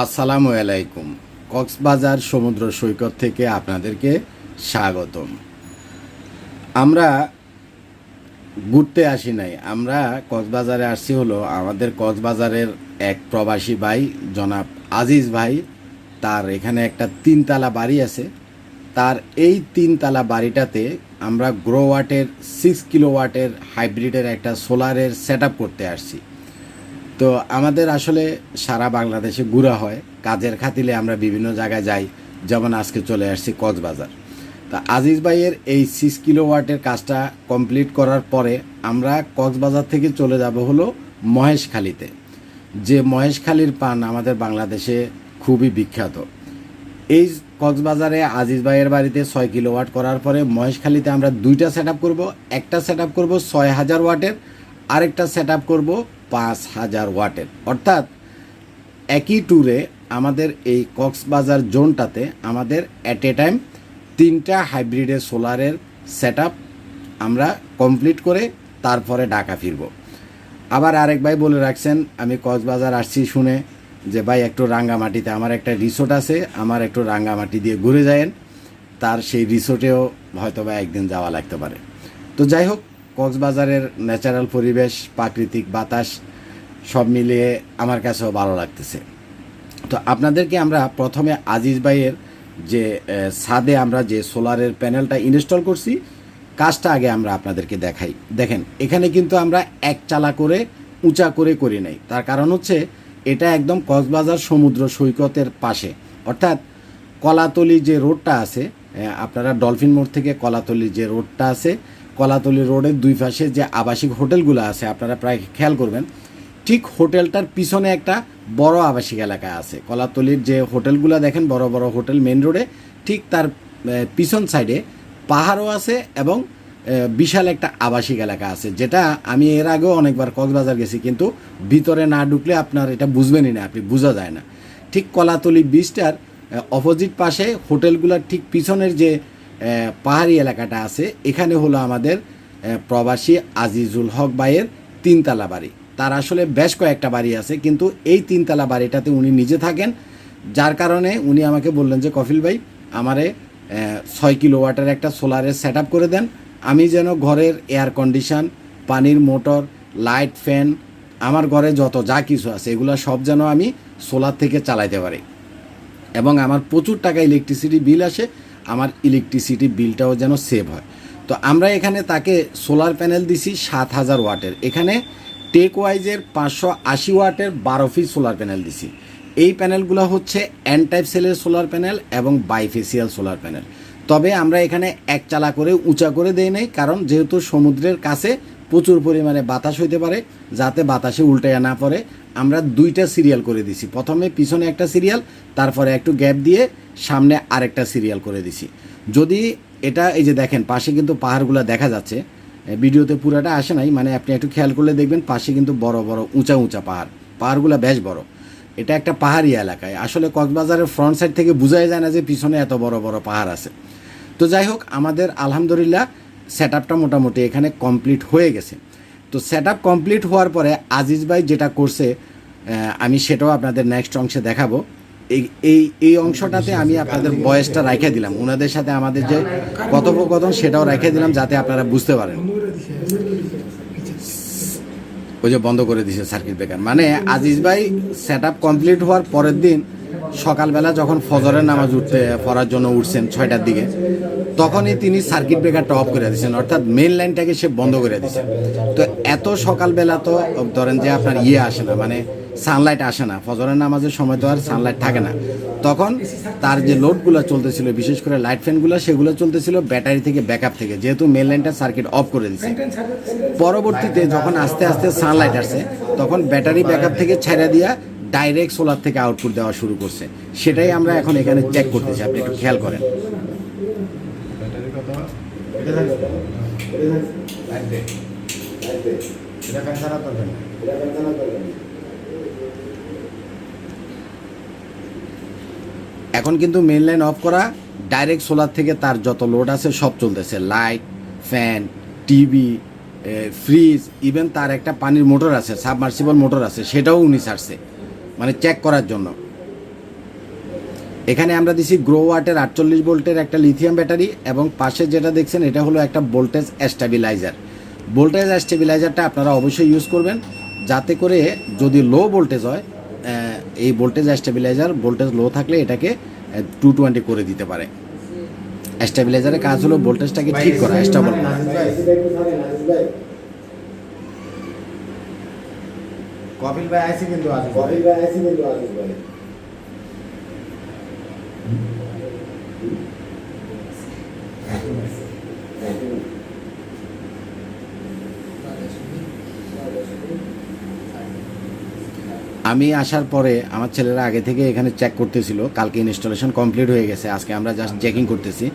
আসসালামু আলাইকুম। কক্সবাজার সমুদ্র সৈকত থেকে আপনাদেরকে স্বাগতম। আমরা ঘুরতে আসি নাই। আমরা কক্সবাজারে আসছি হলো আমাদের কক্সবাজারের এক প্রবাসী ভাই, জনাব আজিজ ভাই। তার এখানে একটা তিনতলা বাড়ি আছে। তার এই তিনতলা বাড়িটাতে আমরা গ্রো ওয়াটের সিক্স কিলো ওয়াটের হাইব্রিডের একটা সোলারের সেট করতে আসছি। তো আমাদের আসলে সারা বাংলাদেশে ঘোরা হয়। কাজের খাতিলে আমরা বিভিন্ন জায়গায় যাই। যেমন আজকে চলে আসছি কক্সবাজার। তা আজিজ ভাইয়ের এই সিক্স কিলো ওয়াটের কাজটা কমপ্লিট করার পরে আমরা কক্সবাজার থেকে চলে যাব হলো মহেশখালীতে। যে মহেশখালীর পান আমাদের বাংলাদেশে খুবই বিখ্যাত। এই কক্সবাজারে আজিজ ভাইয়ের বাড়িতে ছয় কিলো ওয়াট করার পরে মহেশখালীতে আমরা দুইটা সেট আপ করব। একটা সেট আপ করব ছয় হাজার ওয়াটের আরেকটা সেট আপ করব পাঁচ হাজার ওয়াটের। অর্থাৎ একই ট্যুরে আমাদের এই কক্সবাজার জোনটাতে আমাদের অ্যাট এ টাইম তিনটা হাইব্রিডের সোলারের সেট আমরা কমপ্লিট করে তারপরে ঢাকা ফিরব। আবার আরেক ভাই বলে রাখছেন, আমি কক্সবাজার আসছি শুনে, যে ভাই একটু রাঙ্গামাটিতে, আমার একটা রিসোর্ট আছে, আমার একটু রাঙ্গামাটি দিয়ে ঘুরে যায়েন। তার সেই রিসোর্টেও হয়তো বা একদিন যাওয়া লাগতে পারে। তো যাই হোক কক্সবাজারের ন্যাচারাল পরিবেশ, প্রাকৃতিক বাতাস সব মিলিয়ে আমার কাছেও ভালো লাগতেছে। তো আপনাদেরকে আমরা প্রথমে আজিজ ভাইয়ের যে ছাদে আমরা যে সোলারের প্যানেলটা ইনস্টল করছি, কাজটা আগে আমরা আপনাদেরকে দেখাই। দেখেন, এখানে কিন্তু আমরা এক চালা করে উঁচা করে করি নাই। তার কারণ হচ্ছে, এটা একদম কক্সবাজার সমুদ্র সৈকতের পাশে। অর্থাৎ কলাতলি যে রোডটা আছে আপনারা ডলফিন মোড় থেকে কলাতলি যে রোডটা আছে কলাতলি রোডের দুই পাশে যে আবাসিক হোটেলগুলো আছে, আপনারা প্রায় খেয়াল করবেন, ঠিক হোটেলটার পিছনে একটা বড় আবাসিক এলাকা আছে। কলাতলির যে হোটেলগুলো দেখেন, বড় বড় হোটেল মেন রোডে, ঠিক তার পিছন সাইডে পাহাড়ও আছে এবং বিশাল একটা আবাসিক এলাকা আছে, যেটা আমি এর আগেও অনেকবার কক্সবাজার গেছি, কিন্তু ভিতরে না ঢুকলে আপনার এটা বুঝবেনই না, আপনি বোঝা যায় না। ঠিক কলাতলি বিচটার অপোজিট পাশে হোটেলগুলোর ঠিক পিছনের যে পাহাড়ি এলাকাটা আছে। এখানে হলো আমাদের প্রবাসী আজিজুল হক ভাইয়ের তিনতলা বাড়ি। তার আসলে বেশ কয়েকটা বাড়ি আছে, কিন্তু এই তিনতলা বাড়িটাতে উনি নিজে থাকেন, যার কারণে উনি আমাকে বললেন যে, কফিল ভাই, আমারে ছয় কিলো ওয়াটের একটা সোলারের সেট করে দেন। আমি যেন ঘরের এয়ার কন্ডিশন, পানির মোটর, লাইট ফ্যান, আমার ঘরে যত যা কিছু আছে, এগুলো সব যেন আমি সোলার থেকে চালাইতে পারি। এবং আমার প্রচুর টাকা ইলেকট্রিসিটি বিল আসে আমার ইলেকট্রিসিটি বিলটাও যেন সেভ হয়। তো আমরা এখানে তাকে সোলার প্যানেল দিছি সাত হাজার ওয়াটের। এখানে টেক ওয়াইজের পাঁচশো আশি ওয়াটের বারো ফিট সোলার প্যানেল দিছি। এই প্যানেলগুলো হচ্ছে এন টাইপ সেলের সোলার প্যানেল এবং বাইফেসিয়াল সোলার প্যানেল তবে আমরা এখানে এক চালা করে উঁচা করে দেই নাই, কারণ যেহেতু সমুদ্রের কাছে প্রচুর পরিমাণে বাতাস হইতে পারে, যাতে বাতাসে উল্টাইয়া না পড়ে আমরা দুইটা সিরিয়াল করে দিছি। প্রথমে পিছনে একটা সিরিয়াল তারপরে একটু গ্যাপ দিয়ে সামনে আরেকটা সিরিয়াল করে দিছি। যদি এটা, এই যে দেখেন, পাশে কিন্তু পাহাড়গুলো দেখা যাচ্ছে ভিডিওতে পুরাটা আসে নাই মানে আপনি একটু খেয়াল করলে দেখবেন পাশে কিন্তু বড় বড়, উঁচা উঁচা পাহাড়। পাহাড়গুলো বেশ বড়। এটা একটা পাহাড়ি এলাকায় আসলে কক্সবাজারের ফ্রন্ট সাইড থেকে বোঝাই যায় না যে পিছনে এত বড় বড় পাহাড় আছে। তো যাই হোক, আমাদের আলহামদুলিল্লাহ সেট মোটামুটি এখানে কমপ্লিট হয়ে গেছে। তো সেট আপ কমপ্লিট হওয়ার পরে আজিজ ভাই যেটা করছে আমি সেটাও আপনাদের নেক্সট অংশে দেখাবো। এই এই এই অংশটাতে আমি আপনাদের বয়সটা রেখে দিলাম। ওনাদের সাথে আমাদের যে কথোপকথন, সেটাও রেখে দিলাম যাতে আপনারা বুঝতে পারেন। ওই যে বন্ধ করে দিছে সার্কিট ব্রেকার মানে আজিজ ভাই সেট আপ কমপ্লিট হওয়ার পরের দিন সকালবেলা যখন ফজরের নামাজ উঠতে, পড়ার জন্য উঠছেন ছয়টার দিকে, তখনই তিনি সার্কিট ব্রেকারটা অফ করে দিয়েছেন। অর্থাৎ মেন লাইনটাকে সে বন্ধ করে দিয়েছে। তো এত সকালবেলা তো, ধরেন যে আপনার ইয়ে আসে না মানে সানলাইট আসে না। ফজরের নামাজের সময় তো আর সানলাইট থাকে না। তখন তার যে লোডগুলো চলতেছিল, বিশেষ করে লাইট ফ্যানগুলো সেগুলো চলতেছিল ব্যাটারি থেকে ব্যাকআপ থেকে। যেহেতু মেন লাইনটা সার্কিট অফ করে দিয়েছে। পরবর্তীতে যখন আস্তে আস্তে সানলাইট আসে, তখন ব্যাটারি ব্যাকআপ থেকে ছেড়ে দিয়া ডাইরেক্ট সোলার থেকে আউটপুট দেওয়া শুরু করছে। সেটাই আমরা এখন এখানে চেক করতেছি আপনি একটু খেয়াল করেন। এখন কিন্তু মেন লাইন অফ করা ডাইরেক্ট সোলার থেকে তার যত লোড আছে সব চলতেছে। Light fan TV fridge even তার একটা পানির মোটর আছে সাবমার্সিবল মোটর আছে সেটাও উনি ছাড়ছে। মানে চেক করার জন্য। এখানে আমরা দিছি গ্রো ওয়াটের আটচল্লিশ ভোল্টের একটা লিথিয়াম ব্যাটারি এবং পাশে যেটা দেখছেন, এটা হলো একটা ভোল্টেজ স্টেবিলাইজার ভোল্টেজ স্টেবিলাইজারটা আপনারা অবশ্যই ইউজ করবেন, যাতে করে যদি লো ভোল্টেজ হয় এই ভোল্টেজ স্টেবিলাইজার ভোল্টেজ লো থাকলে এটাকে টু টোয়েন্টি করে দিতে পারে। স্টেবিলাইজারের কাজ হলো ভোল্টেজটাকে ঠিক করা স্টেবল করা। কপিল ভাই আইসি কিন্তু আজ আমি আসার পরে আমার ছেলেরা আগে থেকে এখানে চেক করতেছিল কালকে ইনস্টলেশন কমপ্লিট হয়ে গেছে আজকে আমরা জাস্ট চেকিং করতেছি।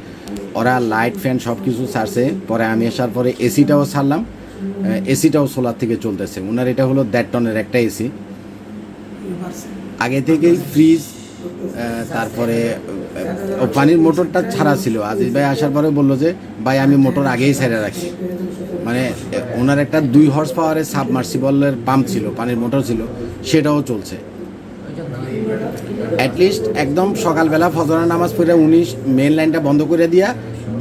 ওরা লাইট ফ্যান সব কিছু ছাড়ছে পরে আমি আসার পরে এসিটাও ছাড়লাম। এসিটাও সোলার থেকে চলতেছে। ওনার এটা হলো দেড় টনের একটা এসি আগে থেকেই ফ্রিজ তারপরে পানির মোটরটা ছাড়া ছিল। আজিজ ভাই আসার পরে বলল যে, ভাই, আমি মোটর আগেই ছেড়ে রাখি মানে ওনার একটা দুই হর্স পাওয়ারের সাবমার্সিবলের পাম্প ছিল, পানির মোটর ছিল, সেটাও চলছে। অ্যাটলিস্ট একদম সকালবেলা ফজরের নামাজ পড়ে উনি মেন লাইনটা বন্ধ করে দিয়া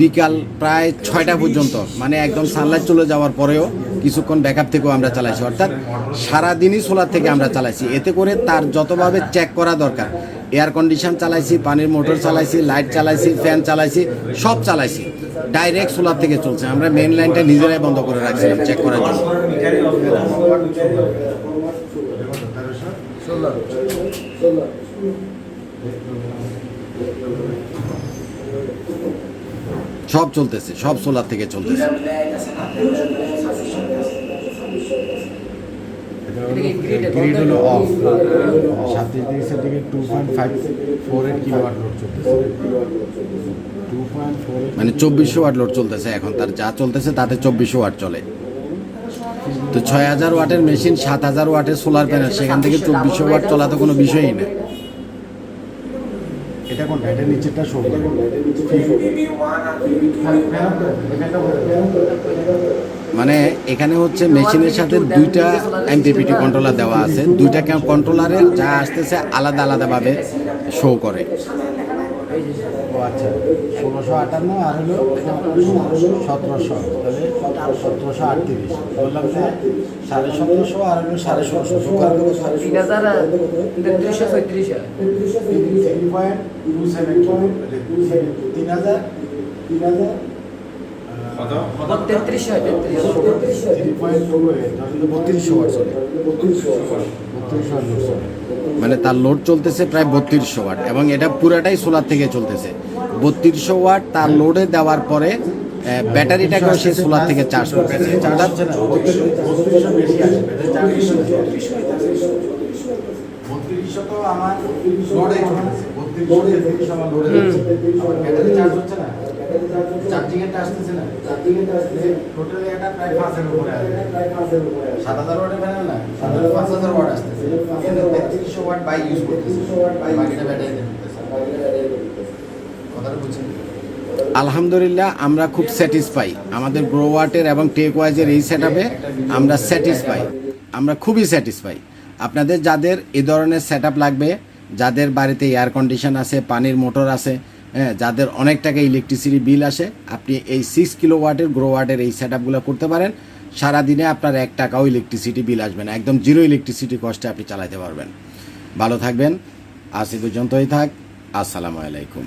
বিকাল প্রায় ছয়টা পর্যন্ত মানে একদম সানলাইট চলে যাওয়ার পরেও কিছুক্ষণ ব্যাকআপ থেকেও আমরা চালাইছি। অর্থাৎ সারাদিনই সোলার থেকে আমরা চালাইছি। এতে করে তার যতভাবে চেক করা দরকার এয়ার কন্ডিশন চালাইছি পানির মোটর চালাইছি লাইট চালাইছি ফ্যান চালাইছি সব চালাইছি। ডাইরেক্ট সোলার থেকে চলছে। আমরা মেন লাইনটা নিজেরাই বন্ধ করে রাখছিলাম চেক করার জন্য। সব চলতেছে সব সোলার থেকে চলতেছে। গ্রিড হলো অফ সাতত্রিশ degree centigrade two point five four eight kilowatt load চলতেছে। টু পয়েন্ট ফোর মানে চব্বিশশো ওয়াট লোড চলতেছে এখন তার যা চলতেছে তাতে চব্বিশশো ওয়াট চলে। তো ছয় হাজার ওয়াটের মেশিন সাত হাজার ওয়াটের সোলার প্যানেল সেখান থেকে চব্বিশশো ওয়াট চলা তো কোনো বিষয়ই না। এটা কোনটা এটা নিচেরটা মানে এখানে হচ্ছে মেশিনের সাথে দুইটা এমপিপিটি কন্ট্রোলার দেওয়া আছে। দুইটা কন্ট্রোলারে যা আসতেছে আলাদা আলাদাভাবে শো করে। ও আচ্ছা ষোলোশো আটান্ন আর হলো সতেরোশো তাহলে সতেরোশো আটত্রিশ। বললাম যে সাড়ে সতেরোশো আর হলো সাড়ে ষোলোশো তিন হাজার তেত্রিশশো ছত্রিশ পয়েন্ট টু সেভেন তিন হাজার তিন হাজার তেত্রিশশো বত্রিশশো ওয়াট চলে মানে তার লোড চলতেছে প্রায় বত্রিশশো ওয়াট এবং এটা পুরাটাই সোলার থেকে চলতেছে। বত্রিশশো ওয়াট তার লোডে দেওয়ার পরে ব্যাটারিটাকেও সে সোলার থেকে চার্জ করতেছে আমার লোডে আমার ব্যাটারি চার্জ হচ্ছে না? চার্জিং আসতেছে না চার্জিং আসতেছে। টোটালি এটা প্রায় পাঁচের উপরে আসবে। সাত হাজার ওয়াটের প্যানেল না? সাত হাজার পাঁচ হাজার ওয়াট আসতেছে। তেত্রিশশো ওয়াট বাই ইউজ করতেছে। বাকিটা ব্যাটারি কথাটা বুঝছেন? আলহামদুলিল্লাহ আমরা খুব স্যাটিসফাই আমাদের গ্রোওয়াটের এবং টেক ওয়াইজের এই সেট আমরা স্যাটিসফাই আমরা খুবই স্যাটিসফাই আপনাদের যাদের এই ধরনের সেট লাগবে যাদের বাড়িতে এয়ার কন্ডিশন আছে পানির মোটর আছে হ্যাঁ যাদের অনেক টাকা ইলেকট্রিসিটি বিল আসে, আপনি এই সিক্স কিলো ওয়াটের গ্রো ওয়াটের এই সেট আপগুলো করতে পারেন। সারাদিনে আপনার এক টাকাও ইলেকট্রিসিটি বিল আসবে না। একদম জিরো ইলেকট্রিসিটি কস্টে আপনি চালাতে পারবেন। ভালো থাকবেন। আজ পর্যন্তই থাক। আসসালামু আলাইকুম।